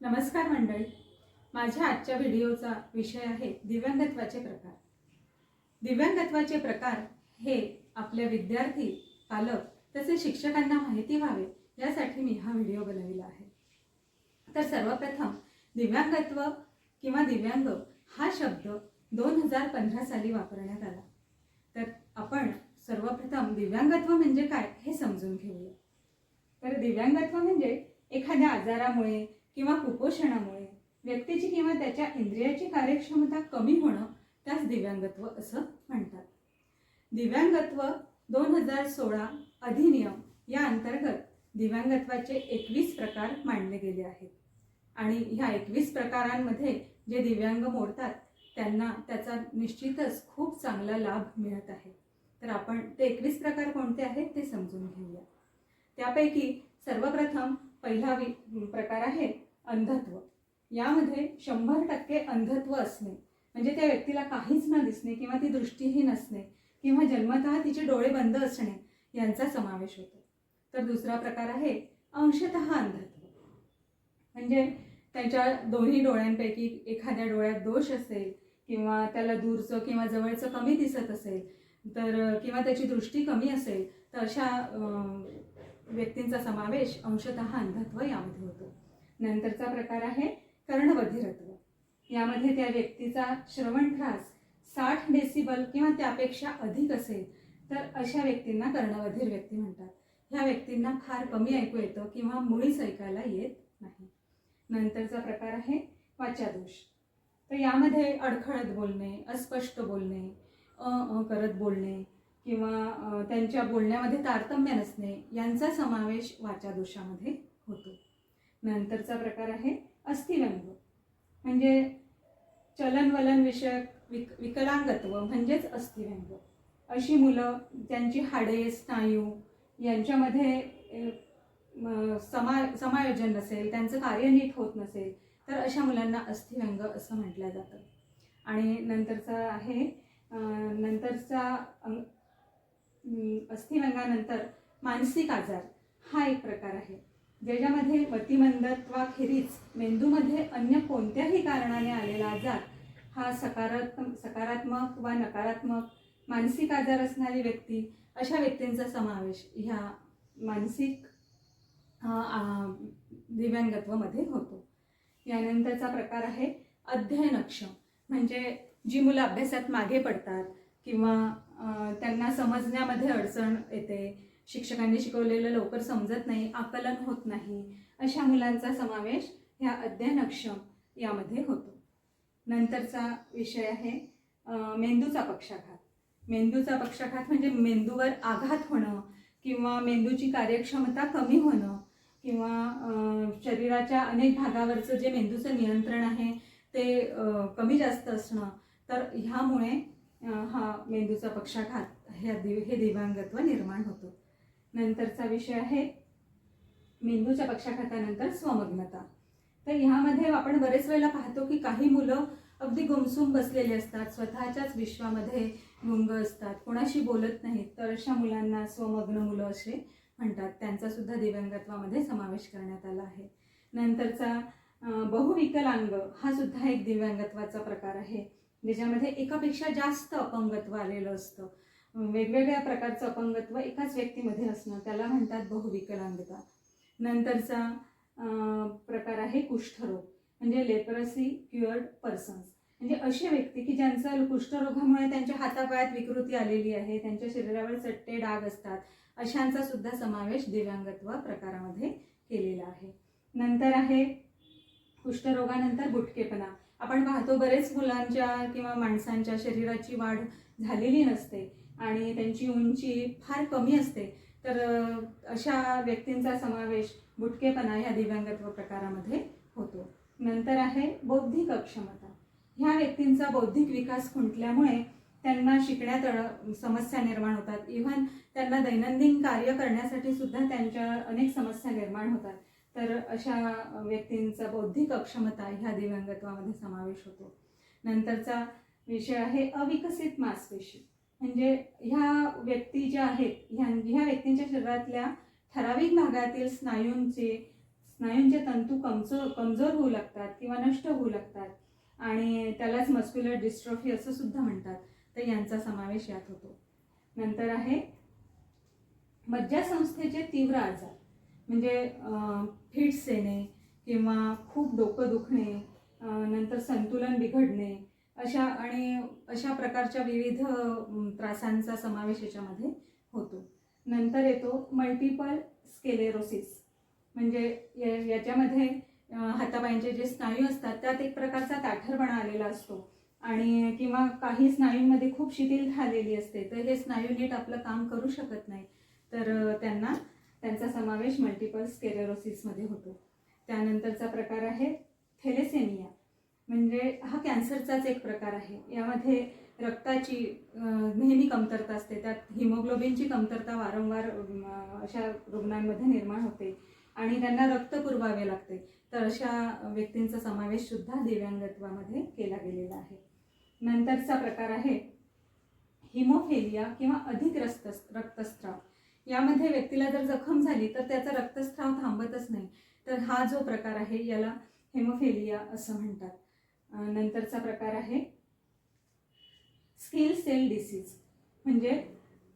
नमस्कार मंडळी. माझ्या आजच्या व्हिडिओचा विषय आहे दिव्यांगत्वाचे प्रकार. दिव्यांगत्वाचे प्रकार हे आपल्या विद्यार्थी पालक तसेच शिक्षकांना माहिती व्हावे यासाठी मी हा व्हिडिओ बनविला आहे. तर सर्वप्रथम दिव्यांगत्व किंवा दिव्यांग हा शब्द दोन हजार पंधरा साली वापरण्यात आला. तर आपण सर्वप्रथम दिव्यांगत्व म्हणजे काय हे समजून घेऊया. तर दिव्यांगत्व म्हणजे एखाद्या आजारामुळे किंवा कुपोषणामुळे व्यक्तीची किंवा त्याच्या इंद्रियाची कार्यक्षमता कमी होणं त्यास दिव्यांगत्व असं म्हणतात. दिव्यांगत्व दोन हजार सोळा अधिनियम या अंतर्गत दिव्यांगत्वाचे एकवीस प्रकार मांडले गेले आहेत. आणि ह्या एकवीस प्रकारांमध्ये जे दिव्यांग मोडतात त्यांना त्याचा निश्चितच खूप चांगला लाभ मिळत आहे. तर आपण ते एकवीस प्रकार कोणते आहेत ते समजून घेऊया. त्यापैकी सर्वप्रथम पहिला वि प्रकार आहे अंधत्व. यामध्ये शंभर टक्के अंधत्व असणे म्हणजे त्या व्यक्तीला काहीच न दिसणे किंवा ती दृष्टीहीन असणे किंवा जन्मतः तिचे डोळे बंद असणे यांचा समावेश होतो. तर दुसरा प्रकार आहे अंशतः अंधत्व. म्हणजे त्यांच्या दोन्ही डोळ्यांपैकी एखाद्या डोळ्यात दोष असेल किंवा त्याला दूरचं किंवा जवळचं कमी दिसत असेल तर किंवा त्याची दृष्टी कमी असेल तर अशा व्यक्तींचा समावेश अंशतः अंधत्व यामध्ये होतो. नंतरचा प्रकार आहे कर्णबधिरत्व यामध्ये त्या व्यक्तीचा श्रवणध्रास साठ डेसिबल किंवा त्यापेक्षा अधिक असेल तर अशा व्यक्तींना कर्णबधीर व्यक्ती म्हणतात. ह्या व्यक्तींना फार कमी ऐकू येतं किंवा मुळीच ऐकायला येत नाही. नंतरचा प्रकार आहे वाचादोष तर यामध्ये अडखळत बोलणे अस्पष्ट बोलणे अ अ करत बोलणे किंवा त्यांच्या बोलण्यामध्ये तारतम्य नसणे यांचा समावेश वाचादोषामध्ये होतो. नंतरचा प्रकार आहे अस्थिव्यंग म्हणजे चलनवलन विषयक विक विकलांगत्व म्हणजेच अस्थिव्यंग अशी मुलं ज्यांची हाडे स्नायू यांच्यामध्ये समा समायोजन नसेल त्यांचं कार्य नीट होत नसेल तर अशा मुलांना अस्थिव्यंग असं म्हटलं जातं. आणि नंतरचा आहे नंतरचा अस्थिव्यंगानंतर मानसिक आजार हा एक प्रकार आहे. ज्याच्यामध्ये मतिमंदत्वाखेरीज मेंदूमध्ये अन्य कोणत्याही कारणाने आलेला आजार हा सकारात्मक सकारात्मक वा नकारात्मक मानसिक आजार असणारी व्यक्ती अशा व्यक्तींचा समावेश ह्या मानसिक दिव्यांगत्वामध्ये होतो. यानंतरचा प्रकार आहे अध्ययनक्ष. म्हणजे जी मुलं अभ्यासात मागे पडतात किंवा त्यांना समजण्यामध्ये अडचण येते शिक्षकांनी शिकवलेलं लवकर समजत नाही आकलन होत नाही अशा मुलांचा समावेश ह्या अध्ययनक्षम यामध्ये होतो. नंतरचा विषय आहे मेंदूचा पक्षाघात. मेंदूचा पक्षाघात म्हणजे मेंदूवर आघात होणं किंवा मेंदूची कार्यक्षमता कमी होणं किंवा शरीराच्या अनेक भागावरचं जे मेंदूचं नियंत्रण आहे ते कमी जास्त असणं. तर ह्यामुळे हा मेंदूचा पक्षाघात ह्या दिव हे दिव्यांगत्व निर्माण होतं. नंतरचा विषय आहे मेंदूच्या पक्षाघातानंतर स्वमग्नता. तर ह्यामध्ये आपण बरेच वेळेला पाहतो की काही मुलं अगदी गुमसुम बसलेली असतात स्वतःच्याच विश्वामध्ये गुंग असतात कोणाशी बोलत नाहीत. तर अशा मुलांना स्वमग्न मुलं असे म्हणतात. त्यांचा सुद्धा दिव्यांगत्वामध्ये समावेश करण्यात आला आहे. नंतरचा बहुविकलांग हा सुद्धा एक दिव्यांगत्वाचा प्रकार आहे ज्याच्यामध्ये एकापेक्षा जास्त अपंगत्व आलेलं असतं. वेगवेगळ्या प्रकारचं अपंगत्व एकाच व्यक्तीमध्ये असणं त्याला म्हणतात बहुविकलांगता. नंतरचा प्रकार आहे कुष्ठरोग म्हणजे लेप्रसी क्युअर्ड पर्सन्स म्हणजे असे व्यक्ती की ज्यांचा कुष्ठरोगामुळे त्यांच्या हातापायात विकृती आलेली आहे त्यांच्या शरीरावर चट्टे डाग असतात अशांचा सुद्धा समावेश दिव्यांगत्व प्रकारामध्ये केलेला आहे. नंतर आहे कुष्ठरोगानंतर बुटकेपणा आपण पाहतो बरेच मुलांच्या किंवा माणसांच्या शरीराची वाढ झालेली नसते. आणि त्यांची उंची फार कमी असते. तर अशा व्यक्तींचा समावेश बुटकेपणा ह्या दिव्यांगत्व प्रकारामध्ये होतो. नंतर आहे बौद्धिक अक्षमता. ह्या व्यक्तींचा बौद्धिक विकास खुंटल्यामुळे त्यांना शिकण्यात समस्या निर्माण होतात. इव्हन त्यांना दैनंदिन कार्य करण्यासाठी सुद्धा त्यांच्या अनेक समस्या निर्माण होतात. तर अशा व्यक्तींचा बौद्धिक अक्षमता ह्या दिव्यांगत्वामध्ये समावेश होतो. नंतरचा विषय आहे अविकसित मांसपेशी. म्हणजे ह्या व्यक्ती ज्या आहेत ह्या ह्या व्यक्तींच्या शरीरातल्या ठराविक भागातील स्नायूंचे स्नायूंचे तंतू कमजोर कमजोर होऊ लागतात किंवा नष्ट होऊ लागतात. आणि त्यालाच मस्क्युलर डिस्ट्रॉफी असं सुद्धा म्हणतात. तर यांचा समावेश यात होतो. नंतर आहे मज्जासंस्थेचे तीव्र आजार. म्हणजे फिट्स येणे किंवा खूप डोकं दुखणे नंतर संतुलन बिघडणे अशा आणि अशा प्रकारच्या विविध त्रासांचा समावेश याच्यामध्ये होतो. नंतर येतो मल्टिपल स्केलेरोसिस म्हणजे या- याच्यामध्ये हातापायांचे जे स्नायू असतात त्यात एक प्रकारचा ताठरपणा आलेला असतो. आणि किंवा काही स्नायूंमध्ये खूप शिथिल झालेली असते तर हे स्नायू नीट आपलं काम करू शकत नाही. तर त्यांना त्यांचा समावेश मल्टिपल स्केलेरोसिसमध्ये होतो. त्यानंतरचा प्रकार आहे थेलेसेमिया. म्हणजे हा कॅन्सरचाच एक प्रकार आहे. यामध्ये रक्ताची नेहमी कमतरता असते. त्यात हिमोग्लोबिनची कमतरता वारंवार अशा रुग्णांमध्ये निर्माण होते आणि त्यांना रक्त पुरवावे लागते. तर अशा व्यक्तींचा समावेश सुद्धा दिव्यांगत्वामध्ये केला गेलेला आहे. नंतरचा प्रकार आहे हिमोफेलिया किंवा अधिक रक्त रक्तस्त्राव यामध्ये व्यक्तीला जर जखम झाली तर त्याचा रक्तस्त्राव थांबतच नाही. तर हा जो प्रकार आहे याला हेमोफेलिया असं म्हणतात. नंतरचा प्रकार आहे. Sickle cell disease. म्हणजे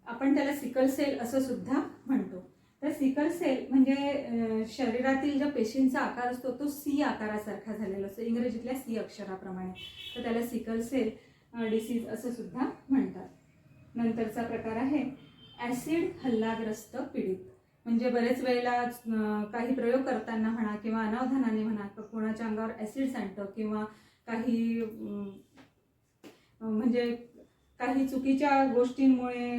आपण त्याला सिकल सेल असं सुद्धा म्हणतो. तर सिकल सेल म्हणजे शरीरातील ज्या पेशींचा आकार असतो तो सी आकारासारखा झालेला असतो. इंग्रजीतल्या सी अक्षराप्रमाणे. तर त्याला सिकल सेल डिसीज असं सुद्धा म्हणतात. नंतरचा प्रकार आहे ॲसिड हल्लाग्रस्त पीडित. म्हणजे बरेच वेळेला काही प्रयोग करताना म्हणा किंवा अनावधानाने म्हणा कोणाच्या अंगावर ॲसिड सांडतं किंवा काही म्हणजे काही चुकीच्या गोष्टींमुळे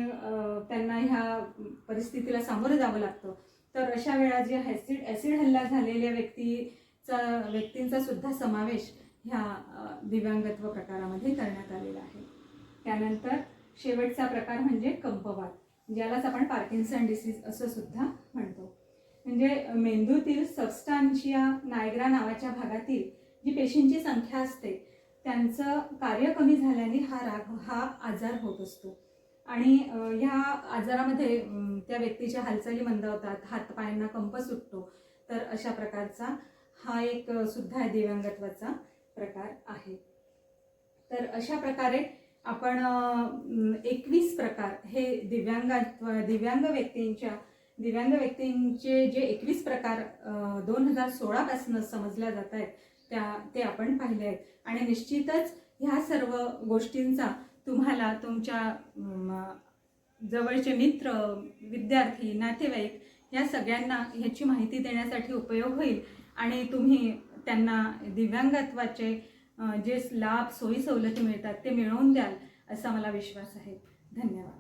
त्यांना ह्या परिस्थितीला सामोरं जावं लागतं. तर अशा वेळा जे हॅसिड ॲसिड हल्ला झालेल्या व्यक्तीचा व्यक्तींचा सुद्धा समावेश ह्या दिव्यांगत्व प्रकारामध्ये करण्यात आलेला आहे. त्यानंतर शेवटचा प्रकार म्हणजे कंपवात ज्यालाच आपण पार्किन्सन डिसीज असं सुद्धा म्हणतो. म्हणजे मेंदूतील सबस्टान्शिया नायग्रा नावाच्या भागातील जी पेशींची संख्या असते त्यांचं कार्य कमी झाल्याने हा राग हा आजार होत असतो. आणि ह्या आजारामध्ये त्या व्यक्तीच्या हालचाली मंदावतात हातपायांना कंप सुटतो. तर अशा प्रकारचा हा एक सुद्धा दिव्यांगत्वाचा प्रकार आहे. तर अशा प्रकारे आपण एकवीस प्रकार हे दिव्यांगत्व दिव्यांग व्यक्तींच्या दिव्यांग व्यक्तींचे जे एकवीस प्रकार दोन हजार सोळापासून समजल्या जात आहेत त्या ते आपण पाहिले आहेत. आणि निश्चितच ह्या सर्व गोष्टींचा तुम्हाला तुमच्या जवळचे मित्र विद्यार्थी नातेवाईक या सगळ्यांना ह्याची माहिती देण्यासाठी उपयोग होईल. आणि तुम्ही त्यांना दिव्यांगत्वाचे जे लाभ सोयी सवलती मिळतात ते मिळवून द्याल असा मला विश्वास आहे. धन्यवाद.